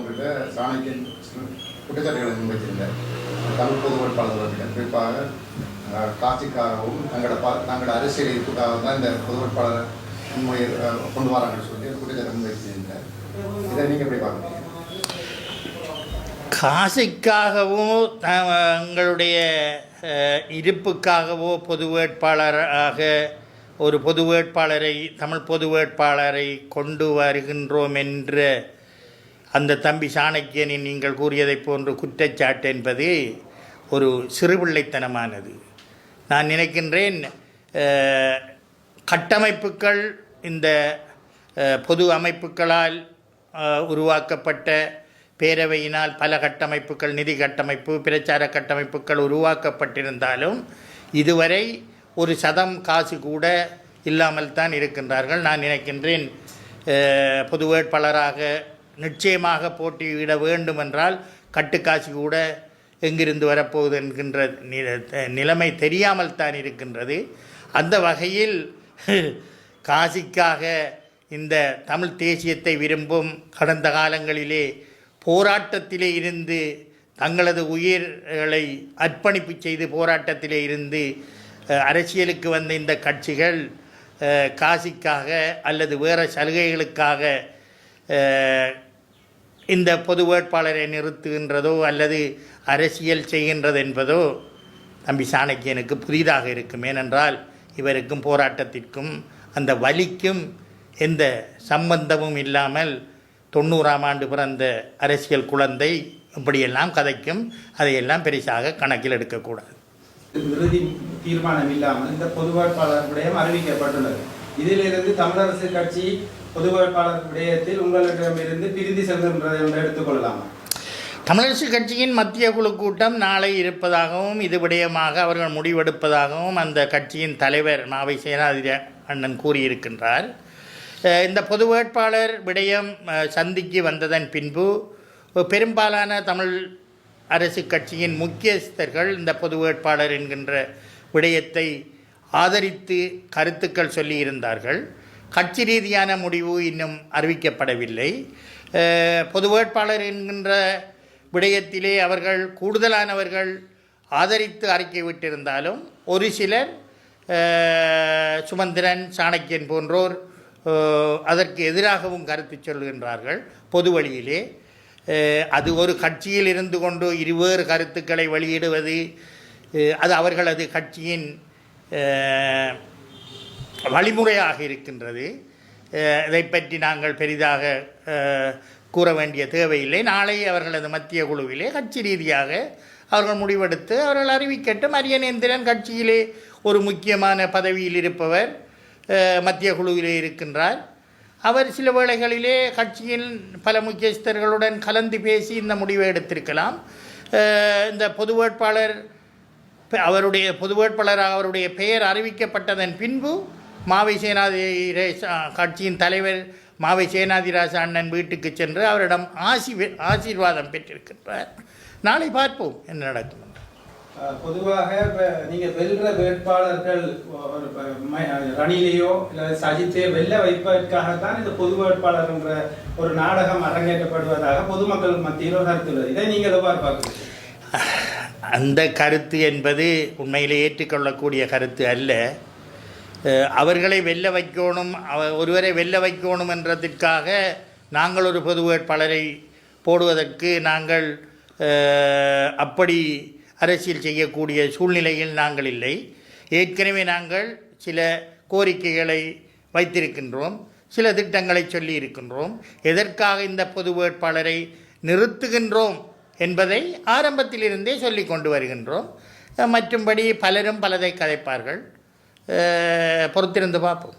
போன்ற சாணக்கியன் குற்றச்சாட்டுகளை முன்வைத்திருந்தார் தமிழ் பொது வேட்பாளர்கள் குறிப்பாக காசிக்காகவும் காட்சிக்காகவும் தங்களோட ப தங்களோட அரசியல் இருப்புக்காக தான் இந்த பொது வேட்பாளர் முன்மொழி கொண்டு வராங்கன்னு சொல்லி ஒரு குற்றச்சாட்டை முன்வைத்திருந்தார் இதை நீங்கள் எப்படி பார்க்குறீங்க? காசிக்காகவும் தங்களுடைய அஹ், இருப்புக்காகவோ பொது வேட்பாளராக ஒரு பொது வேட்பாளரை தமிழ் பொது வேட்பாளரை கொண்டு வருகின்றோம் என்ற அந்த தம்பி சாணக்கியனின் நீங்கள் கூறியதைப் போன்று குற்றச்சாட்டு என்பது ஒரு சிறுபிள்ளைத்தனமானது. நான் நினைக்கின்றேன் கட்டமைப்புகள் இந்த பொது அமைப்புகளால் உருவாக்கப்பட்ட பேரவையினால் பல கட்டமைப்புகள் நிதி கட்டமைப்பு பிரச்சார கட்டமைப்புகள் உருவாக்கப்பட்டிருந்தாலும் இதுவரை ஒரு சதம் காசு கூட இல்லாமல் தான் இருக்கின்றார்கள். நான் நினைக்கின்றேன் பொது வேட்பாளராக நிச்சயமாக போட்டியிட வேண்டுமென்றால் கட்டுக்காசி கூட எங்கிருந்து வரப்போகுது என்கின்ற நிலைமை தெரியாமல் தான் இருக்கின்றது. அந்த வகையில் காசிக்காக இந்த தமிழ் தேசியத்தை விரும்பும் கடந்த காலங்களிலே போராட்டத்திலே இருந்து தங்களது உயிர்களை அர்ப்பணிப்பு செய்து போராட்டத்திலே இருந்து அரசியலுக்கு வந்த இந்த கட்சிகள் காசிக்காக அல்லது வேறு சலுகைகளுக்காக இந்த பொது வேட்பாளரை நிறுத்துகின்றதோ அல்லது அரசியல் செய்கின்றது என்பதோ தம்பி சாணக்கியனுக்கு புதிதாக இருக்கும். ஏனென்றால் இவருக்கும் போராட்டத்திற்கும் அந்த வலிக்கும் எந்த சம்பந்தமும் இல்லாமல் தொண்ணூறாம் ஆண்டு பிறந்த அரசியல் குழந்தை இப்படியெல்லாம் கதைக்கும் அதையெல்லாம் பெரிசாக கணக்கில் எடுக்கக்கூடாது. இறுதி தீர்மானம் இல்லாமல் இந்த பொது வேட்பாளர் விடயம் அறிவிக்கப்பட்டுள்ளது. இதிலிருந்து தமிழரசு கட்சி பொது வேட்பாளர் விடயத்தில் உங்களிடமிருந்து பிரிந்து செல்கின்றதை என்று எடுத்துக்கொள்ளலாமா தமிழரசு கட்சியின் மத்திய குழு கூட்டம் நாளை இருப்பதாகவும் இது விடயமாக அவர்கள் முடிவெடுப்பதாகவும் அந்த கட்சியின் தலைவர் மாவை சேனாதிரி அண்ணன் கூறியிருக்கின்றார். இந்த பொது வேட்பாளர் விடயம் சந்திக்கு வந்ததன் பின்பு பெரும்பாலான தமிழ் அரசு கட்சியின் முக்கியஸ்தர்கள் இந்த பொது வேட்பாளர் என்கின்ற விடயத்தை ஆதரித்து கருத்துக்கள் சொல்லியிருந்தார்கள். கட்சி ரீதியான முடிவு இன்னும் அறிவிக்கப்படவில்லை. பொது வேட்பாளர் என்கின்ற விடயத்திலே அவர்கள் கூடுதலானவர்கள் ஆதரித்து அறிக்கை விட்டிருந்தாலும் ஒரு சிலர் சுமந்திரன் சாணக்கியன் போன்றோர் அதற்கு எதிராகவும் கருத்து சொல்கின்றார்கள் பொது வழியிலே. அது ஒரு கட்சியில் இருந்து கொண்டு இருவேறு கருத்துக்களை வெளியிடுவது அது அவர்களது கட்சியின் வழிமுறையாக இருக்கின்றது. இதை பற்றி நாங்கள் பெரிதாக கூற வேண்டிய தேவையில்லை. நாளை அவர்களது மத்திய குழுவிலே கட்சி ரீதியாக அவர்கள் முடிவெடுத்து அவர்கள் அறிவிக்கட்டும். அரியநேந்திரன் கட்சியிலே ஒரு முக்கியமான பதவியில் இருப்பவர் மத்திய குழுவிலே இருக்கின்றார். அவர் சில வேளைகளிலே கட்சியின் பல முக்கியஸ்தர்களுடன் கலந்து பேசி இந்த முடிவை எடுத்திருக்கலாம். இந்த பொது வேட்பாளர் அவருடைய பொது வேட்பாளராக அவருடைய பெயர் அறிவிக்கப்பட்டதன் பின்பு மாவை சேனாதிராஜ கட்சியின் தலைவர் மாவை சேனாதிராஜ அண்ணன் வீட்டுக்கு சென்று அவரிடம் ஆசி ஆசீர்வாதம் பெற்றிருக்கின்றார். நாளை பார்ப்போம் என்ன நடக்கும். பொதுவாக இப்ப நீங்க வெல்ற வேட்பாளர்கள் ரணிலையோ இல்ல சஜித்தை வெல்ல வைப்பதற்காகத்தான் இந்த பொது வேட்பாளர் என்ற ஒரு நாடகம் அரங்கேற்றப்படுவதாக பொதுமக்கள் மத்தியில் ஒரு கருத்து உள்ளது. இதை நீங்கள் எவ்வாறு பார்க்கிறீர்கள்? அந்த கருத்து என்பது உண்மையிலே ஏற்றுக்கொள்ளக்கூடிய கருத்து அல்ல. அவர்களை வெல்ல வைக்கணும் அவ ஒருவரை வெல்ல வைக்கணும் என்றதற்காக நாங்கள் ஒரு பொது வேட்பாளரை போடுவதற்கு நாங்கள் அப்படி அரசியல் செய்யக்கூடிய சூழ்நிலையில் நாங்கள் இல்லை. ஏற்கனவே நாங்கள் சில கோரிக்கைகளை வைத்திருக்கின்றோம் சில திட்டங்களை சொல்லி இருக்கின்றோம். எதற்காக இந்த பொது வேட்பாளரை நிறுத்துகின்றோம் என்பதை ஆரம்பத்திலிருந்தே சொல்லி கொண்டு வருகின்றோம். மற்றும்படி பலரும் பலதை கதைப்பார்கள். பொறுத்திருந்து பார்ப்போம்.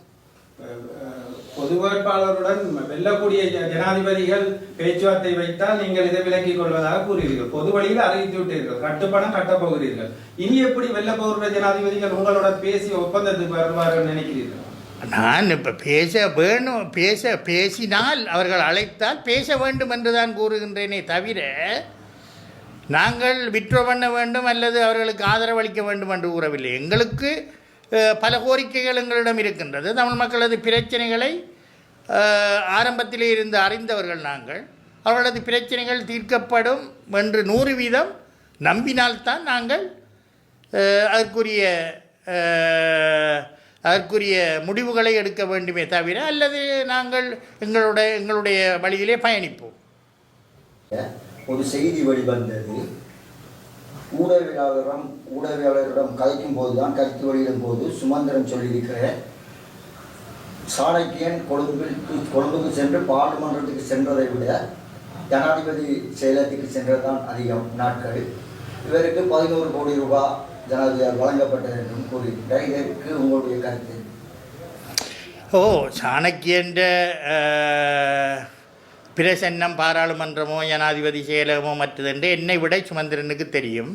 பொது வேட்பாளருடன் வெல்லக்கூடிய ஜனாதிபதிகள் பேச்சுவார்த்தை வைத்தால் நீங்கள் இதை விலக்கிக் கொள்வதாக கூறுகிறீர்கள். பொது வழியில் அறிவித்து விட்டீர்கள். கட்டுப்பணம் கட்டப் போகிறீர்கள். இனி எப்படி வெல்ல போகிற ஜனாதிபதிகள் உங்களுடன் பேசி ஒப்பந்தத்துக்கு வருவார்கள் நினைக்கிறீர்கள்? நான் இப்போ பேச வேணும் பேச பேசினால் அவர்கள் அழைத்தால் பேச வேண்டும் என்று தான் கூறுகின்றேனே தவிர நாங்கள் விட்ரோ பண்ண வேண்டும் அல்லது அவர்களுக்கு ஆதரவு அளிக்க வேண்டும் என்று கூறவில்லை. எங்களுக்கு பல கோரிக்கைகள் எங்களிடம் இருக்கின்றது. தமிழ் மக்களது பிரச்சனைகளை ஆரம்பத்திலே இருந்து அறிந்தவர்கள் நாங்கள். அவர்களது பிரச்சனைகள் தீர்க்கப்படும் என்று நூறு வீதம் நம்பினால்தான் நாங்கள் அதற்குரிய அதற்குரிய முடிவுகளை எடுக்க வேண்டுமே தவிர அல்லது நாங்கள் எங்களுடைய எங்களுடைய வழியிலே பயணிப்போம். ஒரு செய்தி வெளிவந்தது. ஊடகவியலாளரிடம் ஊடகவியலாளரிடம் கதைக்கும் போதுதான் கருத்து வெளியிடும் போது சுமந்திரன் சொல்லியிருக்கிற சாணக்கியன் கொழும்பில் கொழும்புக்கு சென்று பாராளுமன்றத்துக்கு சென்றதை விட ஜனாதிபதி செயலகத்துக்கு சென்றதுதான் அதிகம் நாட்கள். இவருக்கு பதினோரு கோடி ரூபாய் ஜனாதிபதியால் வழங்கப்பட்டது என்றும் கூறுகின்றார் இதற்கு உங்களுடைய கருத்து. ஓ சாணக்கியன்ற பிரசன்னம் பாராளுமன்றமோ ஜனாதிபதி செயலகமோ மற்றதென்று என்னை விட சுமந்திரனுக்கு தெரியும்.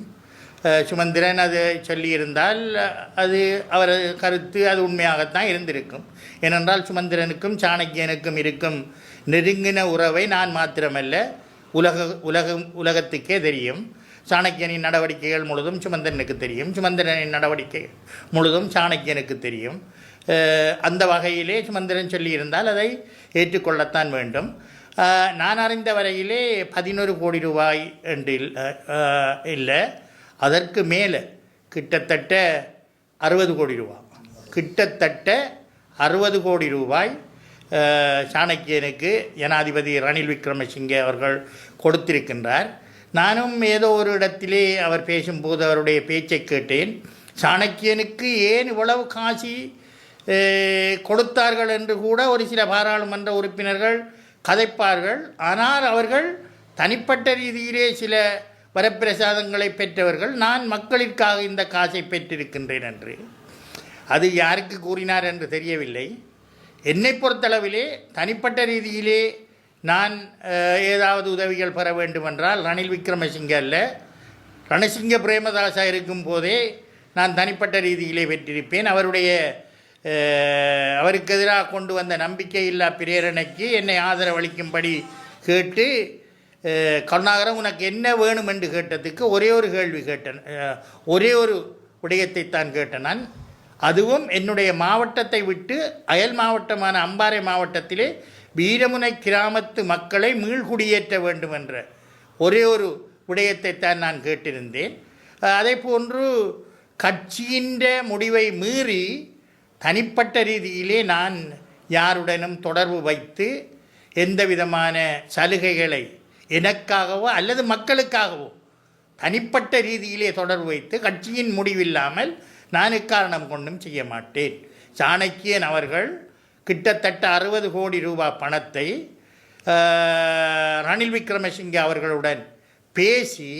சுமந்திரன் அது சொல்லியிருந்தால் அது அவர் கருத்து அது உண்மையாகத்தான் இருந்திருக்கும். ஏனென்றால் சுமந்திரனுக்கும் சாணக்கியனுக்கும் இருக்கும் நெருங்கின உறவை நான் மாத்திரமல்ல உலக உலகம் உலகத்துக்கே தெரியும். சாணக்கியனின் நடவடிக்கைகள் முழுதும் சுமந்திரனுக்கு தெரியும். சுமந்திரனின் நடவடிக்கை முழுதும் சாணக்கியனுக்கு தெரியும். அந்த வகையிலே சுமந்திரன் சொல்லியிருந்தால் அதை ஏற்றுக்கொள்ளத்தான் வேண்டும். நான் அறிந்த வரையிலே பதினொரு கோடி ரூபாய் என்று இல்லை. அதற்கு மேலே கிட்டத்தட்ட அறுபது கோடி ரூபாய் கிட்டத்தட்ட அறுபது கோடி ரூபாய் சாணக்கியனுக்கு ஜனாதிபதி ரணில் விக்ரமசிங்கே அவர்கள் கொடுத்திருக்கின்றார். நானும் ஏதோ ஒரு இடத்திலே அவர் பேசும்போது அவருடைய பேச்சை கேட்டேன். சாணக்கியனுக்கு ஏன் இவ்வளவு காசி கொடுத்தார்கள் என்று கூட ஒரு சில பாராளுமன்ற உறுப்பினர்கள் கதைப்பார்கள். ஆனால் அவர்கள் தனிப்பட்ட ரீதியிலே சில வரப்பிரசாதங்களை பெற்றவர்கள். நான் மக்களிற்காக இந்த காசை பெற்றிருக்கின்றேன் என்று. அது யாருக்கு கூறினார் என்று தெரியவில்லை. என்னை பொறுத்தளவிலே தனிப்பட்ட ரீதியிலே நான் ஏதாவது உதவிகள் பெற வேண்டுமென்றால் ரணில் விக்ரமசிங்க அல்ல. ரணசிங்க பிரேமதாசா இருக்கும் போதே நான் தனிப்பட்ட ரீதியிலே பெற்றிருப்பேன். அவருடைய அவருக்கு எதிராக கொண்டு வந்த நம்பிக்கையில்லா பிரேரணைக்கு என்னை ஆதரவளிக்கும்படி கேட்டு கருணாகரம் கருணாகரன் உனக்கு என்ன வேணும் என்று கேட்டதுக்கு ஒரே ஒரு கேள்வி கேட்டேன். ஒரே ஒரு விடயத்தை தான் கேட்டேன் நான். அதுவும் என்னுடைய மாவட்டத்தை விட்டு அயல் மாவட்டமான அம்பாறை மாவட்டத்திலே வீரமுனை கிராமத்து மக்களை மீள்குடியேற்ற வேண்டும் என்ற ஒரே ஒரு விடயத்தை தான் நான் கேட்டிருந்தேன். அதே போன்று கட்சியின் முடிவை மீறி தனிப்பட்ட ரீதியிலே நான் யாருடனும் தொடர்பு வைத்து எந்த விதமான சலுகைகளை எனக்காகவோ அல்லது மக்களுக்காகவோ தனிப்பட்ட ரீதியிலே தொடர்பு வைத்து கட்சியின் முடிவில்லாமல் நான் எக்காரணம் கொண்டும் செய்ய மாட்டேன். சாணக்கியன் அவர்கள் கிட்டத்தட்ட அறுபது கோடி ரூபாய் பணத்தை ரணில் விக்ரமசிங்கே அவர்களுடன் பேசி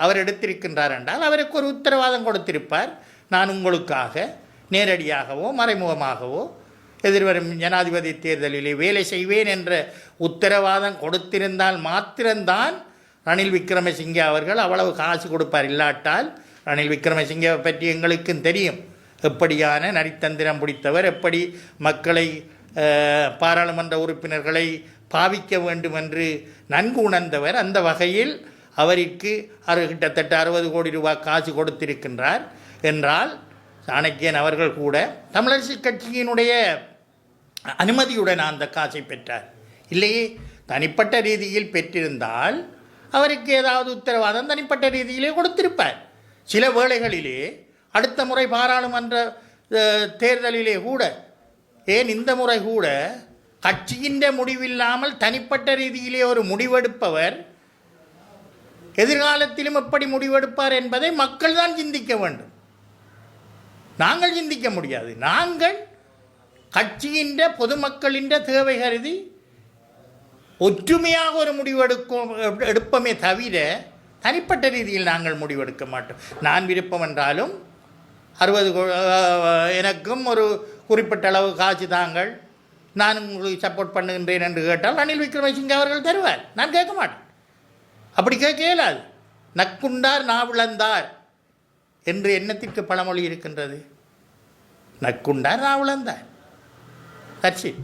அவர் எடுத்திருக்கின்றார் என்றால் அவருக்கு ஒரு உத்தரவாதம் கொடுத்திருப்பார். நான் உங்களுக்காக நேரடியாகவோ மறைமுகமாகவோ எதிர்வரும் ஜனாதிபதி தேர்தலிலே வேலை செய்வேன் என்ற உத்தரவாதம் கொடுத்திருந்தால் மாத்திரம்தான் ரணில் விக்ரமசிங்கே அவர்கள் அவ்வளவு காசு கொடுப்பார். இல்லாட்டால் ரணில் விக்ரமசிங்கே பற்றி எங்களுக்கும் தெரியும். எப்படியான நரித்தந்திரம் பிடித்தவர் எப்படி மக்களை பாராளுமன்ற உறுப்பினர்களை பாவிக்க வேண்டும் என்று நன்கு உணர்ந்தவர். அந்த வகையில் அவருக்கு அறு கிட்டத்தட்ட அறுபது கோடி ரூபாய் காசு கொடுத்திருக்கின்றார். என்றால் சாணக்கியன் அவர்கள் கூட தமிழரசு கட்சியினுடைய அனுமதியுடன் அந்த காசை பெற்றார். இல்லையே தனிப்பட்ட ரீதியில் பெற்றிருந்தால் அவருக்கு ஏதாவது உத்தரவாதம் தனிப்பட்ட ரீதியிலே கொடுத்திருப்பார். சில வேளைகளிலே அடுத்த முறை பாராளுமன்ற தேர்தலிலே கூட ஏன் இந்த முறை கூட கட்சியின் முடிவில்லாமல் தனிப்பட்ட ரீதியிலே ஒரு முடிவெடுப்பவர் எதிர்காலத்திலும் எப்படி முடிவெடுப்பார் என்பதை மக்கள் தான் சிந்திக்க வேண்டும். நாங்கள் சிந்திக்க முடியாது. நாங்கள் கட்சியின் பொதுமக்களின் தேவை கருதி ஒற்றுமையாக ஒரு முடிவெடுக்கும் எடுப்போமே தவிர தனிப்பட்ட ரீதியில் நாங்கள் முடிவெடுக்க மாட்டோம். நான் விருப்பம் என்றாலும் அறுபது எனக்கும் ஒரு குறிப்பிட்ட அளவு காசு தாங்கள் நான் உங்களுக்கு சப்போர்ட் பண்ணுகின்றேன் என்று கேட்டால் ரணில் விக்ரமசிங்கே அவர்கள் தருவார். நான் கேட்க மாட்டேன். அப்படி கேட்க இயலாது. நக்குண்டார் நாவிழந்தார் என்று எண்ணத்திற்கு பழமொழி இருக்கின்றது. நக்குண்டார் நாவிழந்தார் தட்ஸ் இட்